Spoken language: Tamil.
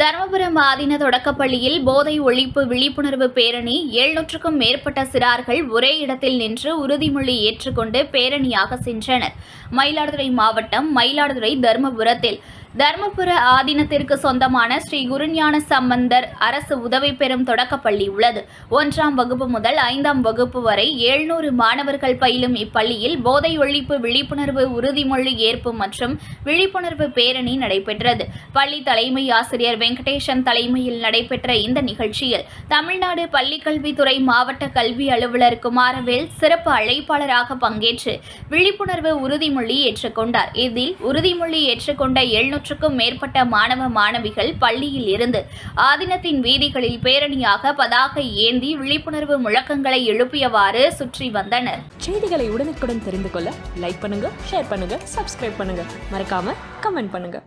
தருமபுரம் ஆதீன தொடக்கப்பள்ளியில் போதை ஒழிப்பு விழிப்புணர்வு பேரணி எழுநூற்றுக்கும் மேற்பட்ட சிறார்கள் ஒரே இடத்தில் நின்று உறுதிமொழி ஏற்றுக்கொண்டு பேரணியாக சென்றனர். மயிலாடுதுறை மாவட்டம் மயிலாடுதுறை தர்மபுரத்தில் தர்மபுர ஆதீனத்திற்கு சொந்தமான ஸ்ரீ குருஞான சம்பந்தர் அரசு உதவி பெறும் தொடக்கப்பள்ளி உள்ளது. ஒன்றாம் வகுப்பு முதல் ஐந்தாம் வகுப்பு வரை எழுநூறு மாணவர்கள் பயிலும் இப்பள்ளியில் போதை ஒழிப்பு விழிப்புணர்வு உறுதிமொழி ஏற்பு மற்றும் விழிப்புணர்வு பேரணி நடைபெற்றது. பள்ளி தலைமை ஆசிரியர் வெங்கடேசன் தலைமையில் நடைபெற்ற இந்த நிகழ்ச்சியில் தமிழ்நாடு பள்ளிக்கல்வித்துறை மாவட்ட கல்வி அலுவலர் குமாரவேல் சிறப்பு அழைப்பாளராக பங்கேற்று விழிப்புணர்வு உறுதிமொழி ஏற்றுக்கொண்டார். இதில் உறுதிமொழி ஏற்றுக்கொண்ட எழுநூற்றுக்கும் மேற்பட்ட மாணவ மாணவிகள் பள்ளியில் இருந்து ஆதினத்தின் வீதிகளில் பேரணியாக பதாகை ஏந்தி விழிப்புணர்வு முழக்கங்களை எழுப்பியவாறு சுற்றி வந்தனர். செய்திகளை உடனுக்குடன் தெரிந்து கொள்ள லைக் பண்ணுங்க ஷேர் பண்ணுங்க சப்ஸ்கிரைப் பண்ணுங்க. மறக்காம கமெண்ட் பண்ணுங்க.